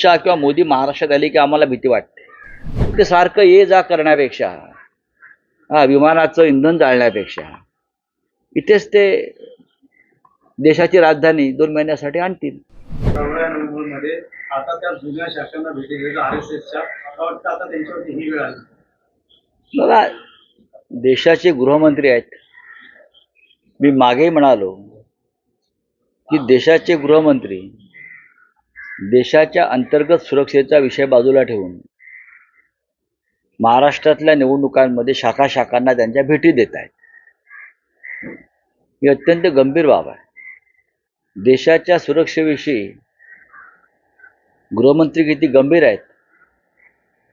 शहा किंवा मोदी महाराष्ट्रात आले की आम्हाला भीती वाटते. ते सारखं ये जा करण्यापेक्षा हा विमानाचं इंधन जाळण्यापेक्षा इथेच ते देशाची राजधानी दोन महिन्यासाठी आणतील. चौदा नोव्हेंबरमध्ये आता त्या जुन्या शासनाला भेटी देतो आर एस एसच्या मला वाटतं आता त्यांच्यावरती ही वेळ आली. बघा देशाचे गृहमंत्री आहेत. मी मागे म्हणालो की देशाचे गृहमंत्री देशाच्या अंतर्गत सुरक्षेचा विषय बाजूला ठेवून महाराष्ट्रातल्या निवडणुकांमध्ये शाखा शाखांना त्यांच्या भेटी देत आहेत. ही अत्यंत गंभीर बाब आहे. देशाच्या सुरक्षेविषयी गृहमंत्री किती गंभीर आहेत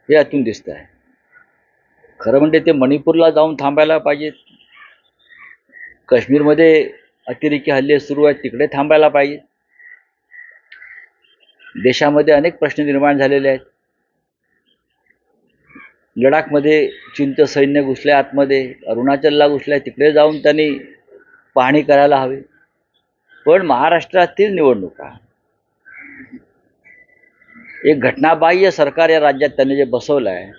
हे यातून दिसत आहे. खरं म्हणजे ते मणिपूरला जाऊन थांबायला पाहिजेत. काश्मीरमध्ये अतिरेकी हल्ले सुरू आहेत तिकडे थांबायला पाहिजे देशामध्ये अनेक प्रश्न निर्माण झालेले आहेत. लडाखमध्ये चीनचं सैन्य घुसले आतमध्ये अरुणाचलला घुसल्या तिकडे जाऊन त्यांनी पाहणी करायला हवी. पण महाराष्ट्रातील निवडणुका एक घटनाबाह्य सरकार या राज्यात त्यांनी जे बसवलं आहे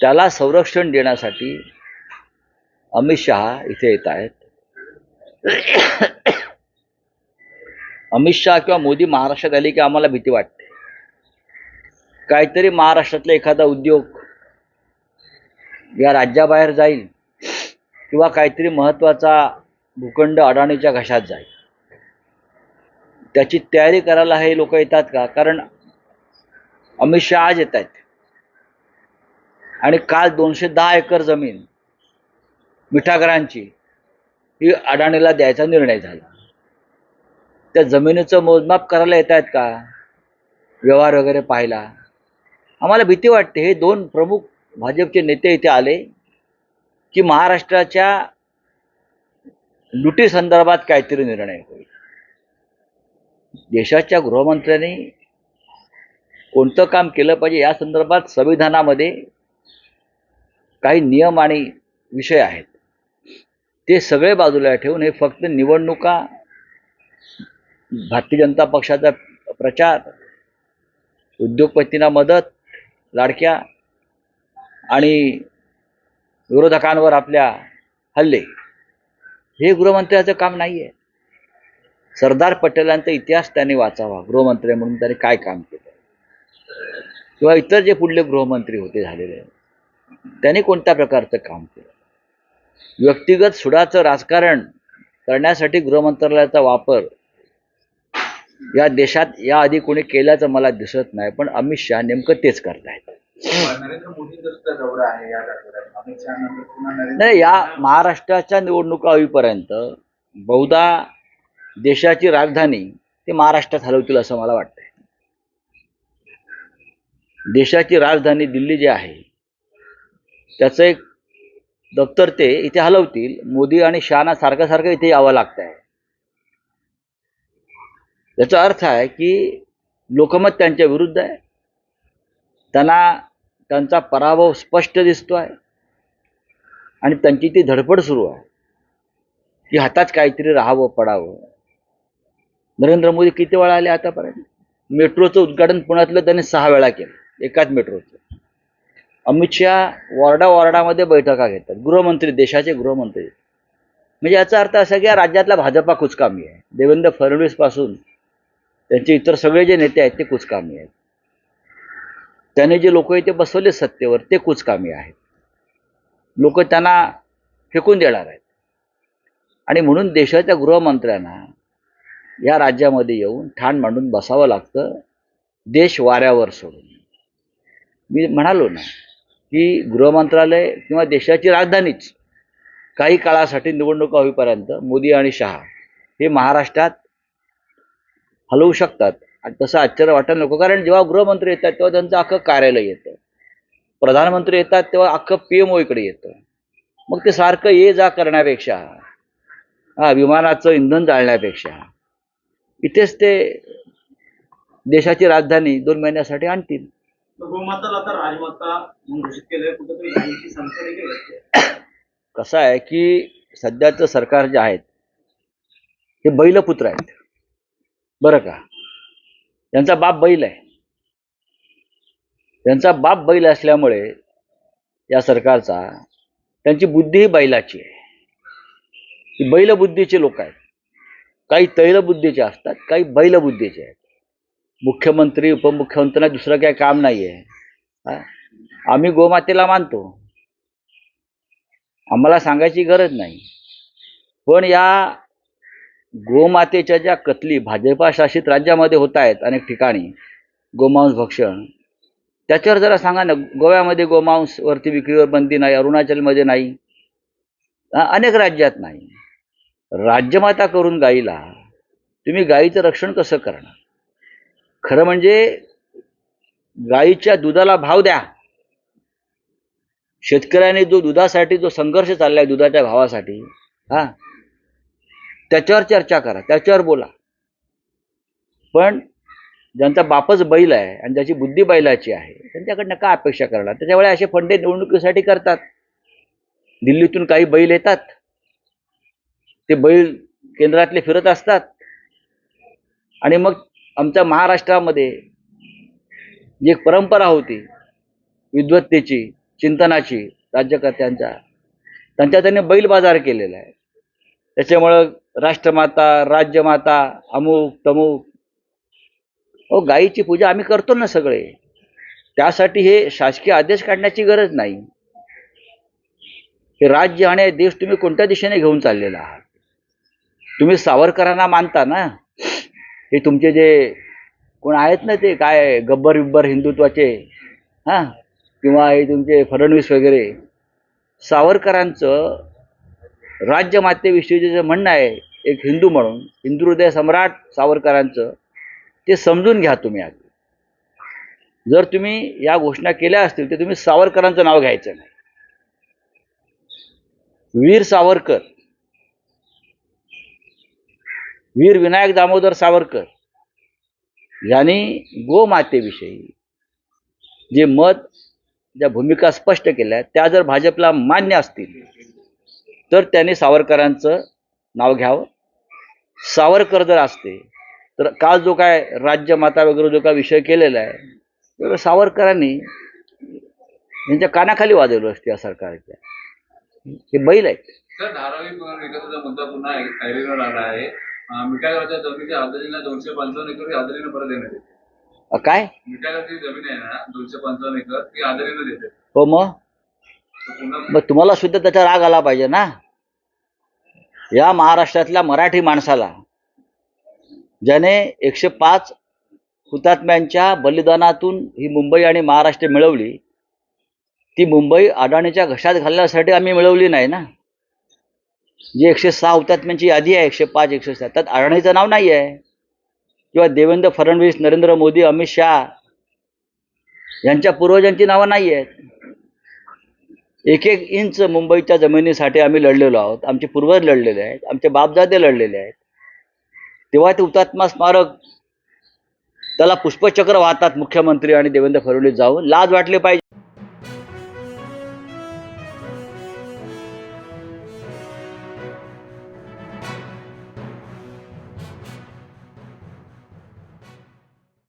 त्याला संरक्षण देण्यासाठी अमित शहा इथे येत आहेत. अमित शहा किंवा मोदी महाराष्ट्रात आले की आम्हाला भीती वाटते. काहीतरी महाराष्ट्रातला एखादा उद्योग या राज्याबाहेर जाईल किंवा काहीतरी महत्त्वाचा भूखंड अडाणीच्या घशात जाईल. त्याची तयारी करायला हे लोक येतात का? कारण अमित शहा आज येत आहेत. आणि काल दोनशे दहा एकर जमीन मिठागरांची ही अडाणीला द्यायचा निर्णय झाला. त्या जमिनीचं मोजमाप करायला येत आहेत का? व्यवहार वगैरे पाहायला आम्हाला भीती वाटते. हे दोन प्रमुख भाजपचे नेते इथे आले की महाराष्ट्राच्या लुटी संदर्भात काहीतरी निर्णय होईल. देशाच्या गृहमंत्र्यांनी कोणतं काम केलं पाहिजे या संदर्भात संविधानामध्ये काही नियम आणि विषय आहेत. ते सगळे बाजूला ठेवून हे फक्त निवडणुका भारतीय जनता पक्षाचा प्रचार उद्योगपतींना मदत लाडक्या आणि विरोधकांवर आपल्या हल्ले हे गृहमंत्र्याचं काम नाही आहे सरदार पटेलांचा इतिहास त्यांनी वाचावा गृहमंत्री म्हणून त्यांनी काय काम केलं? किंवा इतर जे पुढले गृहमंत्री होते झालेले त्यांनी कोणत्या प्रकारचं काम केलं? व्यक्तिगत सुडाचं राजकारण करण्यासाठी गृहमंत्रालयाचा वापर या देशात याआधी कोणी केल्याचं मला दिसत नाही पण अमित शहा नेमकं तेच करतायत. नाही या महाराष्ट्राच्या निवडणुका होईपर्यंत बहुधा देशाची राजधानी ते महाराष्ट्रात हलवतील असं मला वाटतंय. देशाची राजधानी दिल्ली जी आहे त्याचं एक दप्तर ते इथे हलवतील मोदी आणि शहाना सारखं सारखं इथे यावं लागत आहे याचा अर्थ आहे की लोकमत त्यांच्या विरुद्ध आहे. त्यांना त्यांचा पराभव स्पष्ट दिसतो आहे आणि त्यांची ती धडपड सुरू आहे. की हातात काहीतरी राहावं पडावं. नरेंद्र मोदी किती वेळा आले आतापर्यंत? मेट्रोचं उद्घाटन पुण्यातलं त्यांनी सहा वेळा केलं. एकाच मेट्रोचं. अमित शहा वॉर्डा वॉर्डामध्ये बैठका घेतात. गृहमंत्री देशाचे गृहमंत्री. म्हणजे याचा अर्थ असा की या राज्यातला भाजपा कुचकामी आहे. देवेंद्र फडणवीसपासून त्यांचे इतर सगळे जे नेते आहेत ते कुचकामी आहेत. त्याने जे लोक इथे बसवले सत्तेवर ते कुचकामी आहेत. लोक त्यांना फेकून देणार आहेत. आणि म्हणून देशाच्या गृहमंत्र्यांना या राज्यामध्ये येऊन ठाण मांडून बसावं लागतं देश वाऱ्यावर सोडून. मी म्हणालो ना की गृहमंत्रालय किंवा देशाची राजधानीच काही काळासाठी निवडणुका होईपर्यंत मोदी आणि शहा हे महाराष्ट्रात हलवू शकतात. आणि तसं आश्चर्य वाटायला नको. कारण जेव्हा गृहमंत्री येतात तेव्हा त्यांचं अख्खं कार्यालय येतं. प्रधानमंत्री येतात तेव्हा अख्खं पी एम ओकडे येतं. मग ते सारखं ये जा करण्यापेक्षा हा विमानाचं इंधन जाळण्यापेक्षा इथेच ते देशाची राजधानी दोन महिन्यासाठी आणतील. कसं आहे की सध्याचं सरकार जे आहेत ते बैलपुत्र आहेत. बरं का? त्यांचा बाप बैल आहे. त्यांचा बाप बैल असल्यामुळे या सरकारचा त्यांची बुद्धीही बैलाची आहे. ही बैलबुद्धीचे लोक आहेत. काही तैलबुद्धीचे असतात काही बैलबुद्धीचे आहेत. मुख्यमंत्री उपमुख्यमंत्र्यांना दुसरं काही काम नाही आहे आम्ही गोमातेला मानतो. आम्हाला सांगायची गरज नाही. पण या गोमातेच्या ज्या कतली भाजपा शासित राज्यामध्ये होत आहेत अनेक ठिकाणी गोमांस भक्षण त्याच्यावर जरा सांगा ना गोव्यामध्ये गोमांस वरती विक्रीवर बंदी नाही अरुणाचलमध्ये नाही अनेक राज्यात नाही. राज्यमाता करून गाईला तुम्ही गाईचं रक्षण कसं करणार? खरं म्हणजे गाईच्या दुधाला भाव द्या. शेतकऱ्याने जो दुधासाठी जो संघर्ष चाललाय दुधाच्या भावासाठी हा त्याच्यावर चर्चा करा त्याच्यावर बोला. पण ज्यांचा बापच बैल आहे आणि ज्याची बुद्धी बैलाची आहे त्यांच्याकडनं का अपेक्षा करणार? त्याच्यामुळे असे फंडे निवडणुकीसाठी करतात. दिल्लीतून काही बैल येतात. ते बैल केंद्रातले फिरत असतात. आणि मग आमच्या महाराष्ट्रामध्ये जी एक परंपरा होती विद्वत्तेची चिंतनाची राज्यकर्त्यांच्या त्यांच्या त्यांनी बैल बाजार केलेला आहे. त्याच्यामुळं राष्ट्रमाता राज्यमाता अमुक तमुक. हो गायीची पूजा आम्ही करतो ना सगळे. त्यासाठी हे शासकीय आदेश काढण्याची गरज नाही. हे राज्य आणि देश तुम्ही कोणत्या दिशेने घेऊन चाललेला आहात? तुम्ही सावरकरांना मानता ना? हे तुमचे जे कोण आहेत ना ते काय गब्बर बिब्बर हिंदुत्वाचे? हां? किंवा हे तुमचे फडणवीस वगैरे? सावरकरांचं राज्यमातेविषयीचं जे म्हणणं आहे एक हिंदू म्हणून हिंदू हृदय सम्राट सावरकरांचं ते समजून घ्या तुम्ही आधी. जर तुम्ही या घोषणा केल्या असतील तर तुम्ही सावरकरांचं नाव घ्यायचं नाही. वीर सावरकर. वीर विनायक दामोदर सावरकर यांनी गोमातेविषयी जे मत ज्या भूमिका स्पष्ट केल्या त्या जर भाजपला मान्य असतील तर त्यांनी सावरकरांचं नाव घ्यावं. सावरकर जर असते तर काल जो काय राज्यमाता वगैरे जो काय विषय केलेला आहे तर सावरकरांनी यांच्या कानाखाली वाजवलं असते या सरकारच्या. हे बैल आहेत. सर धारावी विकासाचा मुद्दा पुन्हा आला आहे. मिठागरच्या जमिनीच्या आदरीला दोनशे पंचावन्न एकर आदरीनं परत देण्यात येते. अ, काय? मिठागरची जमीन आहे ना दोनशे पंचावन्न एकर ती आदरीनं देते. हो मग? मग तुम्हाला सुद्धा त्याचा राग आला पाहिजे ना? या महाराष्ट्रातल्या मराठी माणसाला ज्याने एकशे पाच हुतात्म्यांच्या बलिदानातून ही मुंबई आणि महाराष्ट्र मिळवली ती मुंबई अडाणीच्या घशात घालण्यासाठी आम्ही मिळवली नाही ना? जी एकशे सहा हुतात्म्यांची यादी आहे एकशे पाच एकशे सहा त्यात अडाणीचं नाव नाही आहे. किंवा देवेंद्र फडणवीस नरेंद्र मोदी अमित शहा यांच्या पूर्वजांची नावं नाही आहेत. एक एक इंच मुंबईच्या जमिनीसाठी आम्ही लढलेलो आहोत. आमचे पूर्वज लढलेले आहेत. आमचे बापदादे लढलेले आहेत. तेव्हा ते हुतात्मा स्मारक त्याला पुष्पचक्र वाहतात मुख्यमंत्री आणि देवेंद्र फडणवीस जाऊन. लाज वाटली पाहिजे.